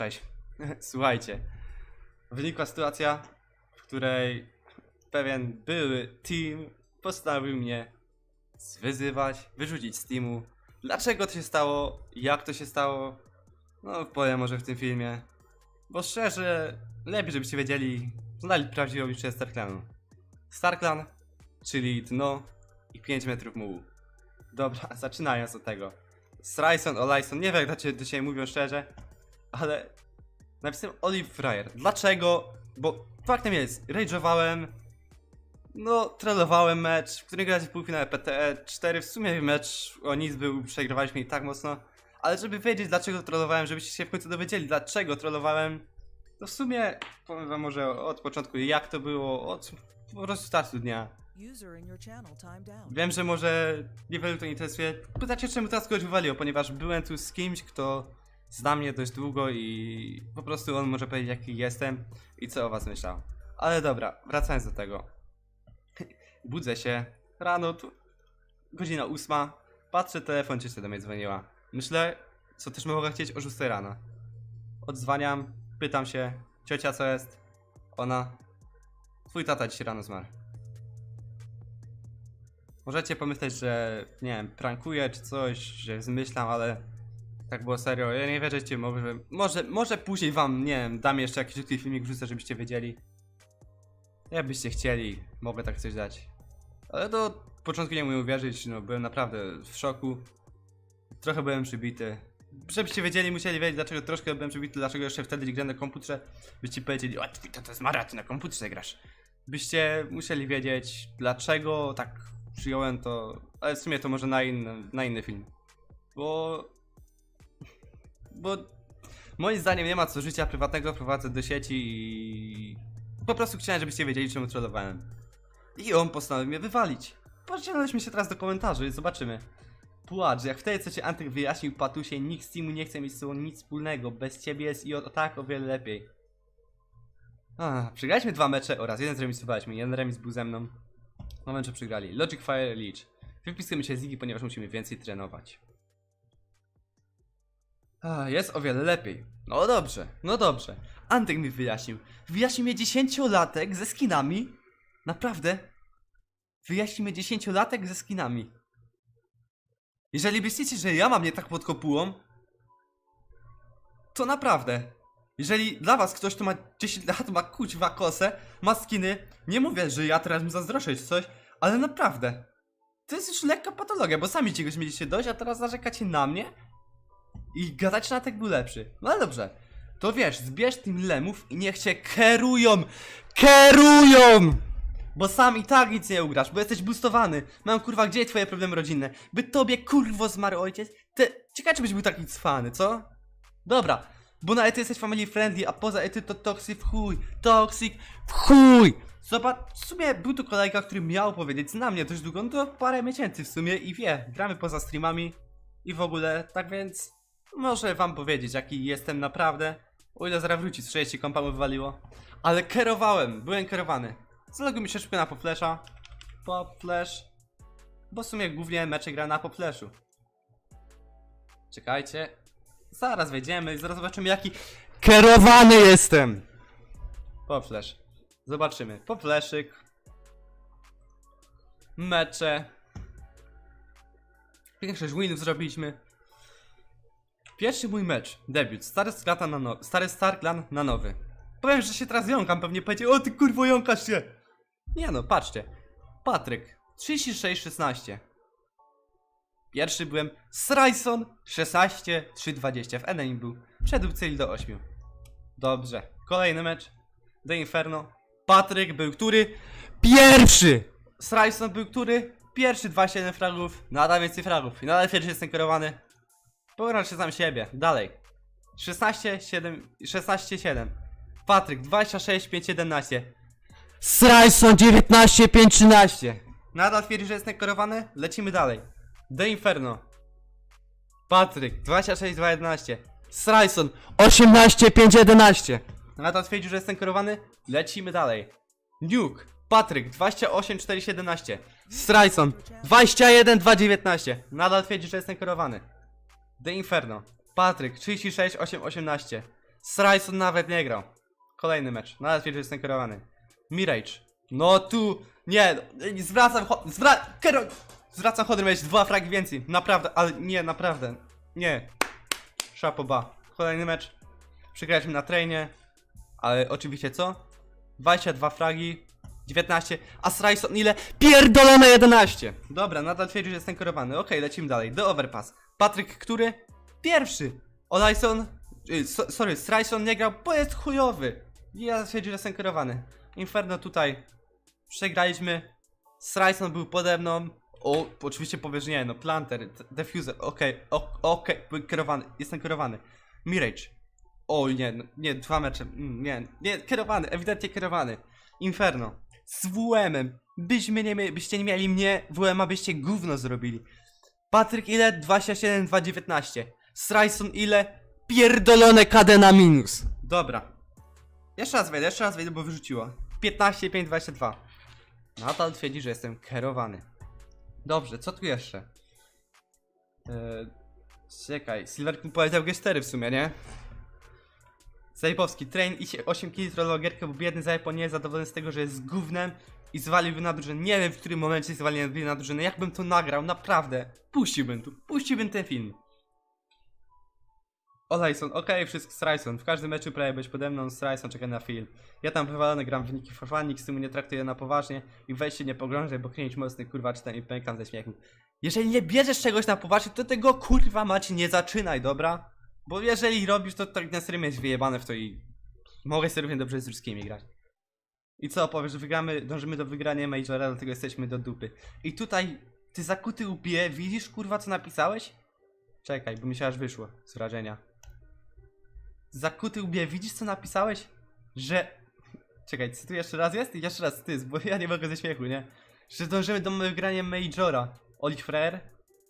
Cześć. Słuchajcie. Wynikła sytuacja, w której pewien były team postanowił mnie zwyzywać, wyrzucić z teamu. Dlaczego to się stało? Jak to się stało? No, powiem może w tym filmie. Bo szczerze, lepiej żebyście wiedzieli, znali prawdziwą liczbę StarClanu. StarClan, czyli dno i 5 metrów mułu. Dobra, zaczynając od tego. Sryson, Olajson, nie wiem jak ciebie dzisiaj mówią szczerze, ale napisałem Olive Fryer. Dlaczego? Bo faktem jest, rage'owałem, no, trollowałem mecz, w którym graliśmy w półfinale PTE 4. W sumie mecz o nic był, przegrywaliśmy i tak mocno. Ale żeby wiedzieć dlaczego trollowałem, żebyście się w końcu dowiedzieli dlaczego trollowałem, to w sumie powiem wam może od początku jak to było, od po prostu startu dnia. Wiem, że może niewielu to interesuje. Pytacie, czemu teraz kogoś wywaliło, ponieważ byłem tu z kimś, kto zna mnie dość długo i po prostu on może powiedzieć, jaki jestem i co o was myślał. Ale dobra, wracając do tego. Budzę się rano, tu godzina ósma, patrzę, telefon ciocia do mnie dzwoniła. Myślę, co też mogła chcieć o 6 rano. Odzwaniam, pytam się, ciocia co jest? Ona, twój tata dzisiaj rano zmarł. Możecie pomyśleć, że nie wiem, prankuję czy coś, że zmyślam, ale tak było serio. Ja nie wierzycie, może, może, może później wam, nie wiem, dam jeszcze jakiś krótki filmik wrzucę, żebyście wiedzieli. Jakbyście chcieli, mogę tak coś dać. Ale do początku nie mogłem uwierzyć, no byłem naprawdę w szoku. Trochę byłem przybity. Żebyście wiedzieli, musieli wiedzieć, dlaczego troszkę byłem przybity, dlaczego jeszcze wtedy grałem na komputerze. Byście powiedzieli, o to, to jest Mara, ty na komputerze grasz. Byście musieli wiedzieć, dlaczego tak przyjąłem to, ale w sumie to może na inny, na inny film. Bo... Bo... Moim zdaniem nie ma co życia prywatnego, prowadzę do sieci i... Po prostu chciałem, żebyście wiedzieli, czemu trollowałem. I on postanowił mnie wywalić. Podzieliliśmy się teraz do komentarzy i zobaczymy. Płacz, jak wtedy co cię Antek wyjaśnił, Patusie, nikt z teamu nie chce mieć z tobą nic wspólnego. Bez ciebie jest i o tak o wiele lepiej. A, przegraliśmy dwa mecze oraz jeden zremisowaliśmy. Jeden remis był ze mną. No mecze przegrali. Logic Fire Leech. Wypisujemy się z ligi, ponieważ musimy więcej trenować. A, jest o wiele lepiej. No dobrze, no dobrze. Antek mi wyjaśnił. Wyjaśnił mnie dziesięciolatek ze skinami. Naprawdę? Wyjaśnił mnie dziesięciolatek ze skinami. Jeżeli myślicie, że ja mam nie tak pod kopułą, to naprawdę. Jeżeli dla was ktoś, kto ma 10 lat, ma kućwa kosę, ma skiny, nie mówię, że ja teraz mi zazdroszczę czy coś, ale naprawdę. To jest już lekka patologia, bo sami czegoś mieliście dość, a teraz narzekacie na mnie? I gadać na tak był lepszy. No ale dobrze. To wiesz, zbierz tym lemów i niech cię kerują! KERUJą! Bo sam i tak nic nie ugrasz, bo jesteś boostowany. Mam kurwa, gdzie twoje problemy rodzinne? By tobie kurwo zmarł ojciec? Te... Ciekawe czy byś był taki cwany, co? Dobra, bo na ety jesteś family friendly, a poza ety to toxic w chuj. Toxic w chuj! Zobacz, w sumie był tu kolega, który miał powiedzieć, zna mnie dość długo, no to parę miesięcy w sumie i wie, gramy poza streamami i w ogóle, tak więc może wam powiedzieć, jaki jestem naprawdę. O ile zaraz wróci, 30 kompa mu wywaliło. Ale kierowałem, byłem kierowany. Zaloguj mi się szybko na popflesza. Popflash. Bo w sumie głównie mecze gra na popflashu. Czekajcie. Zaraz wejdziemy i zaraz zobaczymy jaki kierowany jestem. Popflash. Zobaczymy. Popflaszyk. Mecze. Większość winów zrobiliśmy. Pierwszy mój mecz, debiut, stary Starklan na, no, stary Starklan na nowy. Powiem, że się teraz jąkam, pewnie powiecie, o ty kurwo jąkasz się! Nie no, patrzcie. Patryk, 36-16. Pierwszy byłem Sryson, 16-3-20, w enemy był, przedupcyli do 8. Dobrze, kolejny mecz, The Inferno. Patryk był który? Pierwszy! Sryson był który? Pierwszy 27 fragów, nadal więcej fragów i nadal pierwszy jestem kierowany. Pognał się sam siebie. Dalej. 16, 7, 16, 7. Patryk, 26, 5, 11. Sryson, 19, 5, 13. Nadal twierdzi, że jestem korowany? Lecimy dalej. The Inferno. Patryk, 26, 2, 11. Sryson, 18, 5, 11. Nadal twierdzi, że jestem korowany? Lecimy dalej. Nuke. Patryk, 28, 4, 17. Sryson, 21, 2, 19. Nadal twierdzi, że jestem korowany. The Inferno. Patryk, 36, 8, 18. Sryson nawet nie grał. Kolejny mecz. Nawet że jestem kierowany. Mirage. No tu. Nie, zwracam. Zwra kero zwracam chodę, mieć dwa fragi więcej. Naprawdę, ale nie, naprawdę. Nie. Szapoba. Kolejny mecz. Przegraliśmy na trainie. Ale oczywiście co? 22 fragi. 19. A Sryson ile? Pierdolone 11! Dobra, nadal twierdzi, że jestem kierowany. Okej, lecimy dalej. Do Overpass. Patryk, który? Pierwszy. Olajson. y, so, sorry, Sryson nie grał, bo jest chujowy. Ja twierdzi, że jestem kierowany. Inferno tutaj. Przegraliśmy. Sryson był pode mną. O, oczywiście powiesz nie, no Planter, d- Diffuser, okej, o- okej, byłem kierowany, jestem kierowany. Mirage. O nie, no, nie, dwa mecze, mm, nie, nie, kierowany, ewidentnie kierowany. Inferno. Z WM-em. Byśmy nie byście nie mieli mnie, WM-a byście gówno zrobili. Patryk ile? 27, 2,19. Sryson ile? Pierdolone KD na minus. Dobra. Jeszcze raz wejdę, jeszcze raz wejdę, bo wyrzuciło. 15, 5, 22. Nadal twierdzi, że jestem kierowany. Dobrze, co tu jeszcze? Eee, czekaj, Silver mi powiedział G4 w sumie, nie? Zajpowski, train i się 8 kg trollował gierkę, bo biedny Zajpo nie jest zadowolony z tego, że jest gównem i zwaliłby na drużynę. Nie wiem w którym momencie zwaliłby na drużynę, jakbym to nagrał, naprawdę. Puściłbym tu, puściłbym ten film. Olajson, okej, wszystko Strajson. W każdym meczu prawie być pode mną, Strajson czeka na film. Ja tam wywalony gram wyniki for fun, nikt z tym nie traktuje na poważnie i weź się nie pogrążaj, bo kręć mocny kurwa czytam i pękam ze śmiechu. Jeżeli nie bierzesz czegoś na poważnie, to tego kurwa macie nie zaczynaj, dobra? Bo jeżeli robisz to, to na serio jest wyjebane w to i mogę sobie równie dobrze z ruskimi grać. I co powiesz, wygramy, dążymy do wygrania Majora, dlatego jesteśmy do dupy. I tutaj, ty zakuty łbie, widzisz kurwa co napisałeś? Czekaj, bo mi się aż wyszło z wrażenia. Zakuty łbie, widzisz co napisałeś? Że... Czekaj, czy tu jeszcze raz jest? Jeszcze raz ty, bo ja nie mogę ze śmiechu, nie? Że dążymy do wygrania Majora. Oli Frere?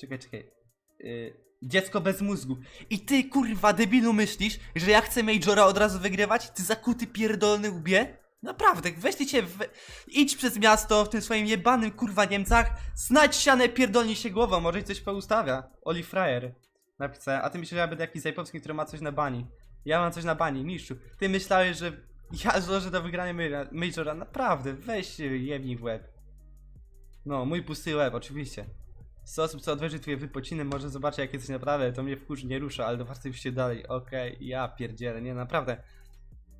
Czekaj, czekaj. Yy, dziecko bez mózgu. I ty, kurwa, debilu myślisz, że ja chcę Majora od razu wygrywać? Ty zakuty pierdolny łbie? Naprawdę, weź ty cię, we... idź przez miasto w tym swoim jebanym, kurwa, Niemcach, znajdź ścianę, pierdolnij się głową, może coś poustawia. Oli Frajer. Napisałem, a ty myślisz, że ja będę jakiś zajpowski, który ma coś na bani. Ja mam coś na bani, mistrzu. Ty myślałeś, że ja złożę do wygrania Majora-. Naprawdę, weź się jebnij w łeb. No, mój pusty łeb, oczywiście. Z osób, co odweży twoje wypociny, może zobaczę, jak jesteś naprawdę, to mnie wkurzy, nie rusza, ale do warty się dalej. Okej, ja pierdzielę, nie, naprawdę.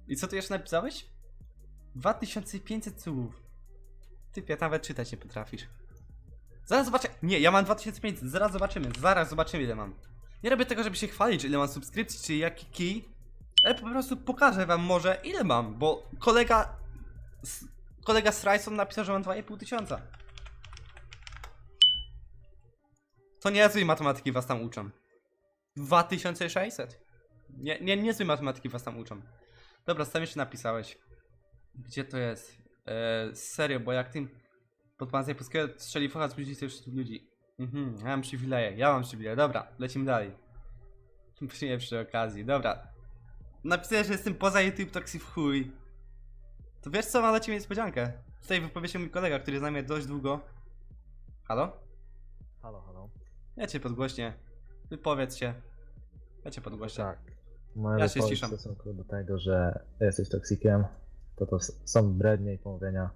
I co tu jeszcze napisałeś? 2500 słów. Ty, ja nawet czytać nie potrafisz. Zaraz zobaczę. Nie, ja mam 2500, zaraz zobaczymy, zaraz zobaczymy ile mam. Nie robię tego, żeby się chwalić, ile mam subskrypcji, czy jaki kij, ale po prostu pokażę wam może, ile mam, bo kolega... Kolega Sryson napisał, że mam 2,5 tysiąca. To niezłej matematyki was tam uczą. 2600. Nie, nie, niezłej matematyki was tam uczą. Dobra, sam jeszcze napisałeś. Gdzie to jest? Eee, serio, bo jak tym pod pancerz polskiego strzeli focha, zbudzi się już ludzi. Mhm, ja mam przywileje, ja mam przywileje. Dobra, lecimy dalej. Później przy okazji, dobra. Napisałeś, że jestem poza YouTube Toxi w chuj. To wiesz co, mam dla ciebie niespodziankę. Tutaj wypowie się mój kolega, który zna mnie dość długo. Halo? Halo, halo. Ja cię podgłośnie. Wypowiedz się. Ja cię podgłośnie. Tak. Moja Ja się ściszam. w stosunku do tego, że jesteś toksikiem, to to są brednie i pomówienia.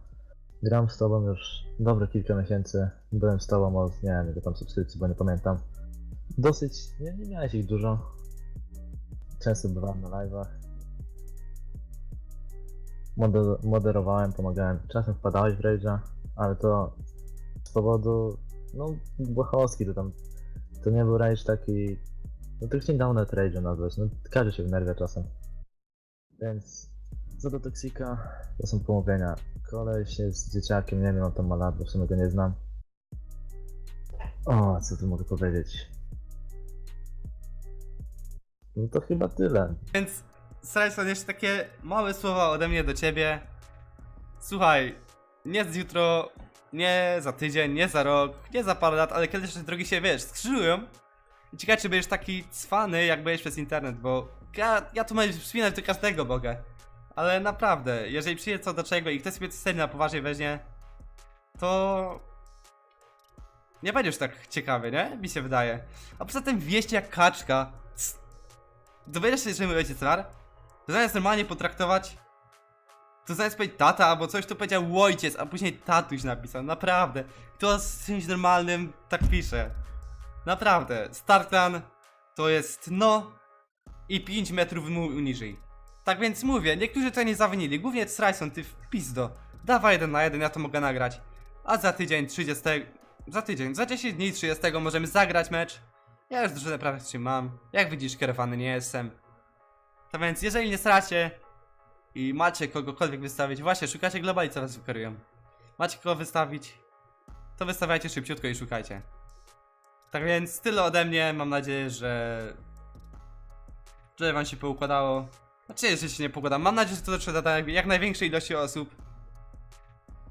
Gram z tobą już dobre kilka miesięcy. Byłem z tobą od, nie wiem, ile tam subskrypcji, bo nie pamiętam. Dosyć, nie, nie miałeś ich dużo. Często bywałem na live'ach. Moder moderowałem, pomagałem. Czasem wpadałeś w rage'a, ale to z powodu, no, Błachowski to tam, to nie był rage taki, no to już nie dało net rage'em nazwać, no każdy się wnerwia czasem. Więc co do Toksika, to są pomówienia. Koleś jest dzieciakiem, nie wiem, on tam ma lat, bo w sumie go nie znam. O, co tu mogę powiedzieć? No to chyba tyle. Więc Srajson, jeszcze takie małe słowa ode mnie do ciebie. Słuchaj, nie z jutro, nie za tydzień, nie za rok, nie za parę lat, ale kiedyś te drogi się, wiesz, skrzyżują. I ciekawe, czy będziesz taki cwany, jak będziesz przez internet, bo ja, ja tu mogę wspinać do każdego mogę. Ale naprawdę, jeżeli przyjdzie co do czego i ktoś sobie serio na poważnie weźmie, to... Nie będziesz tak ciekawy, nie? Mi się wydaje. A poza tym wieść jak kaczka. Dowiesz się, że my będzie car? To zamiast normalnie potraktować, to zamiast powiedzieć tata albo coś, to powiedział ojciec, a później tatuś napisał. Naprawdę. Kto z czymś normalnym tak pisze? Naprawdę. Starklan to jest no i 5 metrów mu niżej. Tak więc mówię, niektórzy to nie zawinili. Głównie Strajson, ty w pizdo. Dawaj jeden na jeden, ja to mogę nagrać. A za tydzień 30. Za tydzień, za 10 dni 30 możemy zagrać mecz. Ja już drużynę prawie mam. Jak widzisz, kierowany nie jestem. To więc, jeżeli nie stracie i macie kogokolwiek wystawić, właśnie szukacie globali, co was wykierują. Macie kogo wystawić, to wystawiajcie szybciutko i szukajcie. Tak więc, tyle ode mnie. Mam nadzieję, że. że wam się poukładało. Znaczy, jeżeli się nie poukłada, mam nadzieję, że to dotrze do jak, jak największej ilości osób.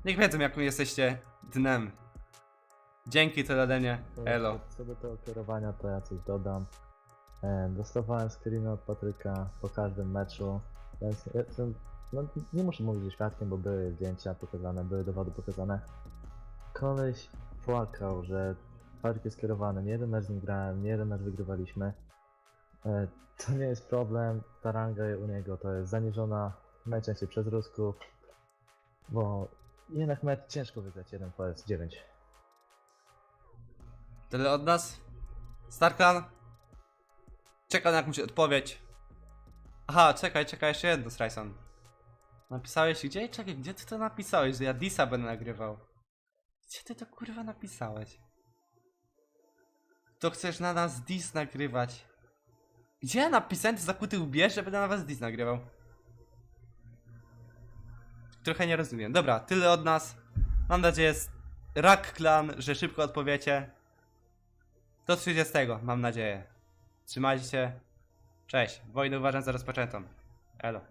Niech wiedzą, jaką jesteście dnem. Dzięki tyle ode mnie. Elo. Co do tego kierowania, to ja coś dodam. E, dostawałem screeny od Patryka po każdym meczu, więc jestem, no, nie muszę mówić ze świadkiem, bo były zdjęcia pokazane, były dowody pokazane. Koleś płakał, że Patryk jest kierowany, nie jeden mecz z nim grałem, nie jeden mecz wygrywaliśmy. E, to nie jest problem, ta ranga u niego to jest zaniżona najczęściej przez Rusków, bo jednak mecz ciężko wygrać 1 vs 9. Tyle od nas. Starklan. Czekam na jakąś odpowiedź. Aha, czekaj, czekaj, jeszcze jedno, Strajson. Napisałeś gdzie? Czekaj, gdzie ty to napisałeś, że ja Disa będę nagrywał? Gdzie ty to kurwa napisałeś? To chcesz na nas Dis nagrywać? Gdzie napisałem, ty zakuty ubierz, że będę na was Dis nagrywał? Trochę nie rozumiem. Dobra, tyle od nas. Mam nadzieję, Rak Clan, że szybko odpowiecie. Do 30, mam nadzieję. Trzymajcie się. Cześć. Wojnę uważam za rozpoczętą. Elo.